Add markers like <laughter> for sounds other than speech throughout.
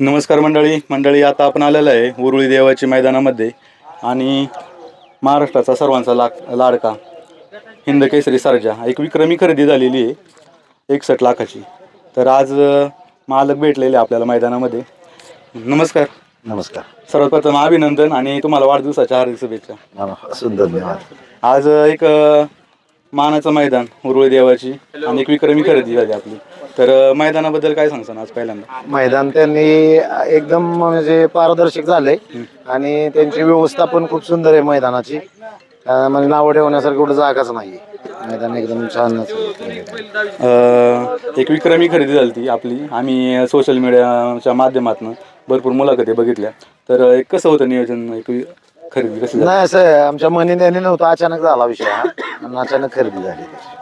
नमस्कार मंडळी. मंडळी आता आपण आलेलं आहे उरुळी देवाची मैदानामध्ये आणि महाराष्ट्राचा सर्वांचा लाक लाडका हिंद केसरी सर्जा. एक विक्रमी खरेदी झालेली आहे एकसष्ट लाखाची. तर आज मालक भेटलेले आपल्याला मैदानामध्ये. नमस्कार. नमस्कार. सर्वात प्रथम अभिनंदन आणि तुम्हाला वाढदिवसाच्या हार्दिक शुभेच्छा. सुंदर धन्यवाद आज एक मानाचं मैदान उरुळी देवाची आणि एक विक्रमी खरेदी झाली आपली. तर मैदानाबद्दल काय सांगसान आज पहिल्यांदा? मैदान त्यांनी एकदम म्हणजे पारदर्शक झालंय आणि त्यांची व्यवस्था पण खूप सुंदर आहे मैदानाची. अं, म्हणजे नावं ठेवण्यासारखं कुठं जागाच नाही. मैदान एकदम छान अ, एक विक्रमी खरेदी झाली ती आपली. आम्ही सोशल मीडियाच्या माध्यमातून भरपूर मुलाखती बघितल्या. तर एक कसं होतं नियोजन? एक वि- खरेदी झाली? नाही असं आमच्या मनी त्यांनी नव्हतं. अचानक झाला विषय हा. आणि अचानक खरेदी झाली त्याची.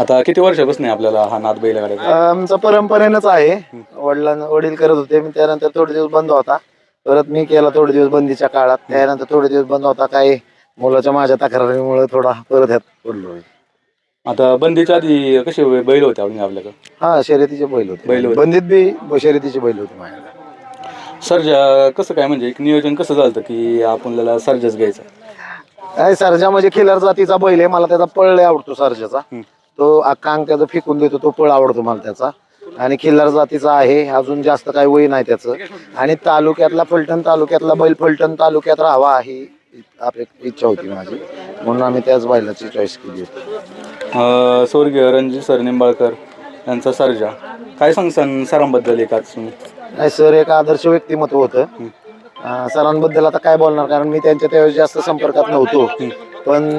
आता किती वर्षापासून आहे आपल्याला हा नाद बैल गाड्याचा आमचं परंपरेनंच आहे. वडिलां वडील करत होते मी त्यानंतर थोडे दिवस बंद होता. परत मी केला थोडे दिवस बंदीच्या काळात. त्यानंतर थोडे दिवस बंद होता. काही मुलाच्या माझ्या तक्रारीमुळे थोडा परत ह्यात पडलो आता बंदीच्या आधी कसे बैल होते आपण आपल्याकडे? हा शर्यतीचे बैल होते. बैल होते. बंदीत बी शर्यतीचे बैल होते माझ्याकडे. सर्जा कसं काय म्हणजे एक नियोजन कसं झालं की आपल्याला सर्जाच घ्यायचा? काय सरजा म्हणजे खिलर जातीचा बैल आहे मला त्याचा पळ लय आवडतो सरजाचा. तो अंग त्याचा फेकून देतो तो पळ आवडतो मला त्याचा. आणि खिल्लार जातीचा आहे अजून जास्त काही वय नाही त्याचं. आणि तालुक्यातला फलटण तालुक्यातला बैल फलटण तालुक्यात राहावा ही आपली इच्छा होती माझी. म्हणून आम्ही त्याच बैलाची चॉईस केली होती. स्वर्गीय रणजित सर निंबाळकर यांचा सर्जा. काय सांगसान सरांबद्दल एक आज तुम्ही नाही सर एक आदर्श व्यक्तिमत्व होतं. सरांबद्दल आता काय बोलणार? कारण मी त्यांच्या त्यावेळेस जास्त संपर्कात नव्हतो. पण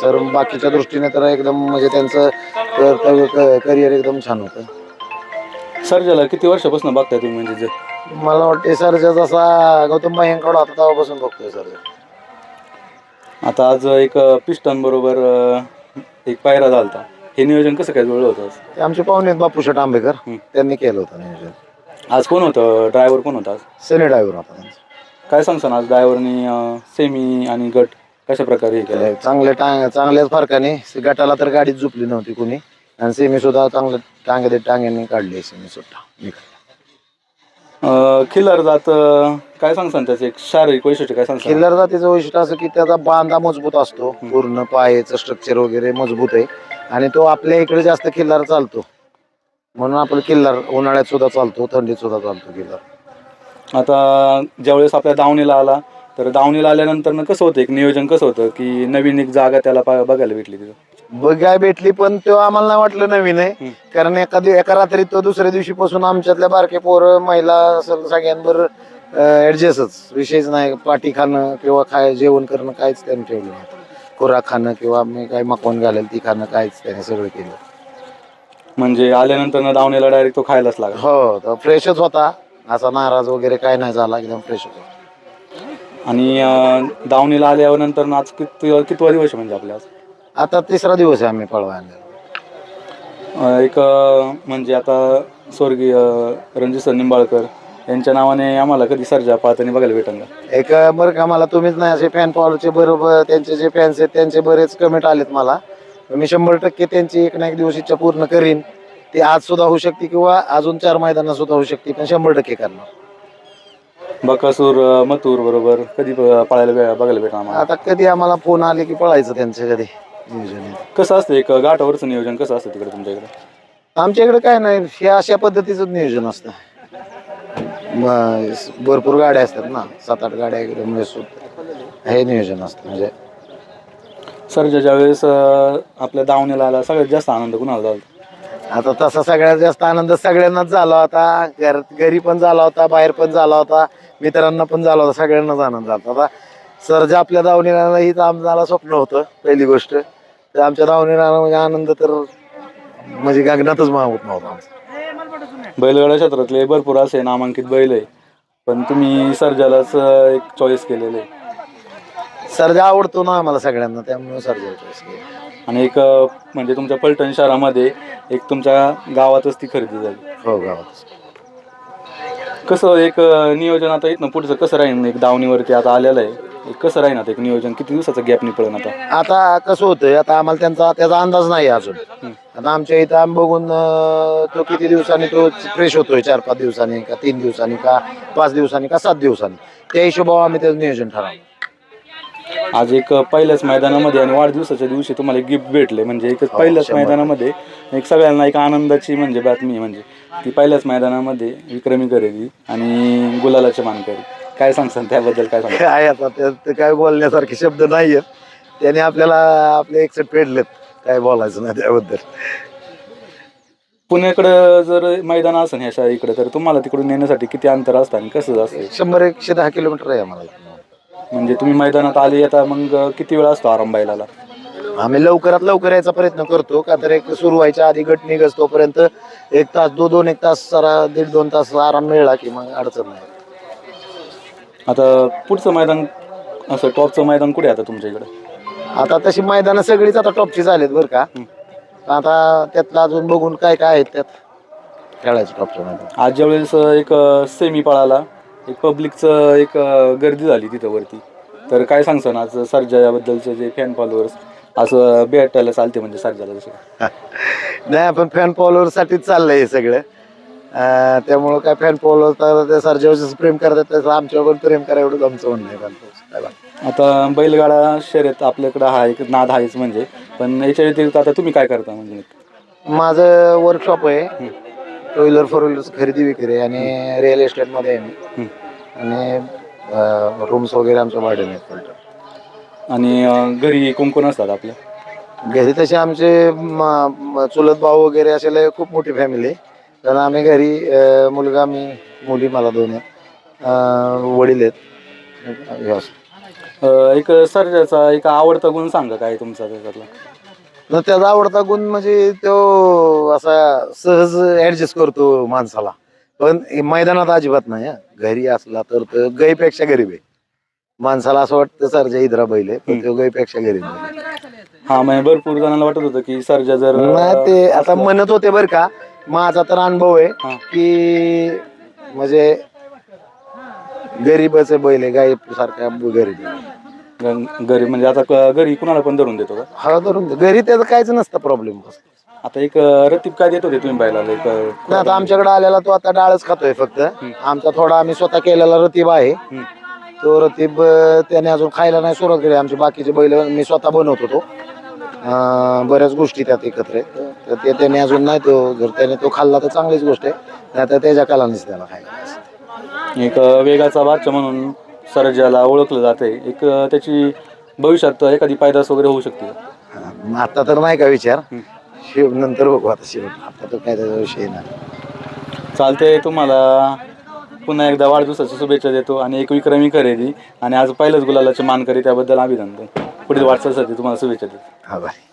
सर बाकीच्या दृष्टीने तर एकदम म्हणजे त्यांचं कर्तव्य करिअर एकदम छान होतं. सर्जाला किती वर्षापासून बघताय तुम्ही म्हणजे जे? मला वाटते सरच्या जसा गौतम भाईंकडे होता तेव्हापासून बघतोय सर आता आज एक पिस्टन बरोबर एक पायरा झालता. हे नियोजन कसं काय जुळलं होतं आमचे पाहुणे आहेत बापूशेठ आंबेकर. त्यांनी केलं होतं नियोजन. आज कोण होतं? ड्रायव्हर कोण होता आज? सनी ड्रायव्हर होता त्यांचा. काय सांगसान आज? ड्रायव्हरनी सेमी आणि गट कशा प्रकारे हे केलं? ते चांगले टांग चांगल्याच फरकाने गटाला तर गाडीच झुपली नव्हती कुणी. आणि सेमी सुद्धा चांगलं टांगे टांग्यांनी काढली सेमी सुद्धा. अ, खिल्लार जात अ, काय सांगसान त्याचे? एक शारीरिक वैशिष्ट्य काय सांगसान खिल्लार जातीचं वैशिष्ट्य असं की त्याचा बांधा मजबूत असतो. पूर्ण पायाचं स्ट्रक्चर वगैरे मजबूत आहे. आणि तो आपल्या इकडे जास्त किल्लार चालतो. म्हणून आपलं किल्लार उन्हाळ्यात सुद्धा चालतो थंडीत सुद्धा चालतो किल्लार. आता ज्यावेळेस आपल्या दावणीला आला तर दावणीला आल्यानंतर कसं होतं एक नियोजन कसं होतं की नवीन एक जागा त्याला पा- बघायला भेटली तिथं? बघाय भेटली पण तो आम्हाला नाही वाटलं नवीन आहे. कारण एका दिव- एका रात्रीत तो दुसऱ्या दिवशीपासून आमच्यातल्या बारके पोरं महिला स- सगळ्यांवर ऍडजस्टच विषयच नाही पाठी खाणं किंवा खाय जेवण करणं काहीच त्यांनी ठेवलं नाही. खुराक खाणं किंवा मी काय मकवून घालेल ती खाणं काहीच त्याने सगळं केलं. म्हणजे आल्यानंतर दावणीला डायरेक्ट तो खायलाच लागला. हो तो फ्रेशच होता. असा नाराज वगैरे काय नाही झाला एकदम फ्रेशच होता. आणि अं, दावणीला आल्यावर नंतर आज किती कितवा दिवस आहे म्हणजे आपल्या आज? आता तिसरा दिवस आहे आम्ही पळवा अं, एक अं, म्हणजे आता स्वर्गीय अं, रणजित सर निंबाळकर यांच्या नावाने आम्हाला कधी सर्जा पाहताना बघायला भेटेल का? एक बरं का मला तुम्हीच नाही असे फॅन फॉलोचे बरोबर त्यांचे जे फॅन्स आहेत त्यांचे बरेच कमेंट आलेत मला. मी शंभर टक्के त्यांची एक ना एक दिवस इच्छा पूर्ण करीन. ती आज सुद्धा होऊ शकते किंवा अजून चार मैदानात सुद्धा होऊ शकते पण शंभर टक्के करणार. बकासूर अं, मथुर बरोबर कधी प- पाळायला भे- बघायला भेटणार आम्हाला? आता कधी आम्हाला फोन आले की पळायचं त्यांचे कधी? नियोजन आहे. कसं असतं एक गाठावरचं नियोजन कसं असतं तिकडे तुमच्या इकडे? आमच्या इकडे काय नाही हे अशा पद्धतीचं नियोजन असतं. म- भरपूर गाड्या असतात ना सात आठ गाड्या एकदम व्यवस्थित हे नियोजन असतं म्हणजे सर्जा ज्यावेळेस अं, आपल्या दावणीला आला सगळ्यात जास्त आनंद कुणाला झाला? आता तसा सगळ्यात जास्त आनंद सगळ्यांनाच झाला होता. घर घरी पण झाला होता बाहेर पण झाला होता मित्रांना पण झाला होता सगळ्यांनाच आनंद झाला होता. आता सरजा आपल्या दावणीला हीच आमचं स्वप्न होतं पहिली गोष्ट. तर आमच्या दावणीला म्हणजे आनंद तर म्हणजे गगनातच मावत नव्हता आमचा. बैलगाडा क्षेत्रातले भरपूर असे नामांकित बैल आहे. पण तुम्ही सर्जालाच अं, एक चॉईस केलेलं आहे. सरजा आवडतो ना आम्हाला सगळ्यांना त्यामुळे सरजा. आणि एक अं, म्हणजे तुमच्या पलटण शहरामध्ये एक तुमच्या गावातच ती खरेदी झाली. हो गावात कसं एक अं, नियोजन आता इथनं पुढचं कसं राहील एक दावणीवरती आता आलेलं आहे. एक कसं राहील आता एक नियोजन? किती दिवसाचं गॅप पळण आता? आता कसं होतंय आता आम्हाला त्यांचा त्याचा अंदाज नाही अजून. आता आमच्या इथं आम्ही बघून अं, तो किती दिवसांनी तो फ्रेश होतोय? चार पाच दिवसांनी का तीन दिवसांनी का पाच दिवसांनी का सात दिवसांनी. त्या हिशोबावर आम्ही त्याचं नियोजन ठरवलं आज एक पहिल्याच मैदानामध्ये आणि वाढदिवसाच्या दिवशी तुम्हाला एक गिफ्ट भेटले. म्हणजे एक पहिल्याच शंभर. मैदानामध्ये एक सगळ्यांना एक आनंदाची म्हणजे बातमी आहे. म्हणजे ती पहिल्याच मैदानामध्ये विक्रमी खरेदी आणि गुलालाची मानकरी काय सांगसान त्याबद्दल काय सांगता काय आता काय बोलण्यासारखे शब्द नाही आहेत त्याने आपल्याला आपले एक्सेप्ट फेडलेत. काय बोलायचं नाही त्याबद्दल. पुण्याकडं जर मैदान असेल ह्या इकडे तर तुम्हाला तिकडून नेण्यासाठी किती अंतर असतं आणि कसं असतं? शंभर एकशे दहा किलोमीटर आहे आम्हाला. म्हणजे तुम्ही मैदानात आले येता मग किती वेळ असतो आराम बैलाला? आम्ही लवकरात लवकर यायचा प्रयत्न करतो. का तर एक सुरू व्हायच्या आधी गट निघस तोपर्यंत एक तास दो दोन एक तास जरा दीड दोन तास आराम मिळाला की मग अडचण नाही. आता पुढचं मैदान असं टॉपचं मैदान कुठे आहे आता तुमच्या इकडे? आता तशी मैदानं सगळीच आता टॉपची झालीत बरं का. आता त्यातलं अजून बघून काय काय आहेत त्यात खेळायचं टॉपचं मैदान. आज ज्यावेळेस एक सेमी पळाला एक पब्लिकचं एक अं, गर्दी झाली तिथं वरती. तर काय सांगसान आज सर्जा याबद्दलचे जे फॅन फॉलोअर्स असं भेटायला चालते म्हणजे सर्जाला जसं <laughs> नाही आपण फॅन फॉलोअर साठीच चाललंय हे सगळं. अं, त्यामुळं काय फॅन फॉलोअर तर ते सरजेवर प्रेम करतात तसं आमच्यावर पण प्रेम करा एवढंच आमचं म्हणणं आहे fan followers. काय बाकी. आता बैलगाडा शर्यत आपल्याकडं हा एक नाद आहेच म्हणजे. पण याच्या व्यतिरिक्त आता तुम्ही काय करता म्हणजे? माझं वर्कशॉप आहे. टू व्हीलर फोर व्हीलर खरेदी विक्री आणि रिअल एस्टेटमध्ये आहे मी. आणि रूम्स वगैरे आमच्या भाड्याने आहेत. आणि अं, घरी कोण कोण असतात आपल्या? घरी तसे आमचे म- चुलत भाऊ वगैरे असे लय खूप मोठी फॅमिली आहे. कारण आम्ही घरी अं, मुलगा मी मुली मला दोन अं, वडील आहेत. हे असं. अं, एक सर्जाचा एक आवडता गुण सांगा काय तुमचा त्याच्यातला? त्याचा आवडता गुण म्हणजे तो असा सहज ऍडजस्ट करतो माणसाला पण मैदानात अजिबात नाही हं. घरी असला तर तो गाईपेक्षा गरीब आहे माणसाला असं वाटतं सरजा इद्रा बैल आहे पण तो गाईपेक्षा गरीब आहे हा म्हणजे भरपूर जणांना वाटत होतं की सर्जा जर नाही ते आता म्हणत होते बरं का माझा तर अनुभव आहे. की म्हणजे गरीबच बैल आहे गाई सारखा गरीब आहे. ग- घरी म्हणजे आता क- घरी कुणाला पण धरून देतो का? हा धरून दे. घरी त्याचं काहीच नसतं प्रॉब्लेम आता एक अं, रतीब काय देत होते तुम्ही बैलाला एक अं, नाही आता आमच्याकडे आलेला तो आता डाळच खातोय फक्त. आमचा थोडा आम्ही स्वतः केलेला रतीब आहे. तो रतीब अं, त्याने अजून खायला नाही सुरुवात केली. आमचे बाकीचे बैल मी स्वतः बनवतो तो. अं, बऱ्याच गोष्टी त्यात एकत्र आहेत. तर ते त्याने अजून नाही तो जर त्याने तो खाल्ला तर चांगलीच गोष्ट आहे. नाही तर त्याच्या कालानेच त्याला खायला. एक अं, वेगाचा बादशा म्हणून सर्जाला ओळखलं जाते एक अं, त्याची भविष्यात एखादी पैदास वगैरे होऊ शकते? हा, आता तर नाही का विचार? शेव नंतर बघू आता शेवट आता तर काय त्याचा विषय नाही. चालते तुम्हाला पुन्हा एकदा वाढदिवसाच्या शुभेच्छा देतो आणि एक विक्रमी खरेदी आणि आज पहिलंच गुलालाचे मानकरी त्याबद्दल अभिनंदन. पुढील वाटचालीसाठी तुम्हाला शुभेच्छा देतो. हा बाय.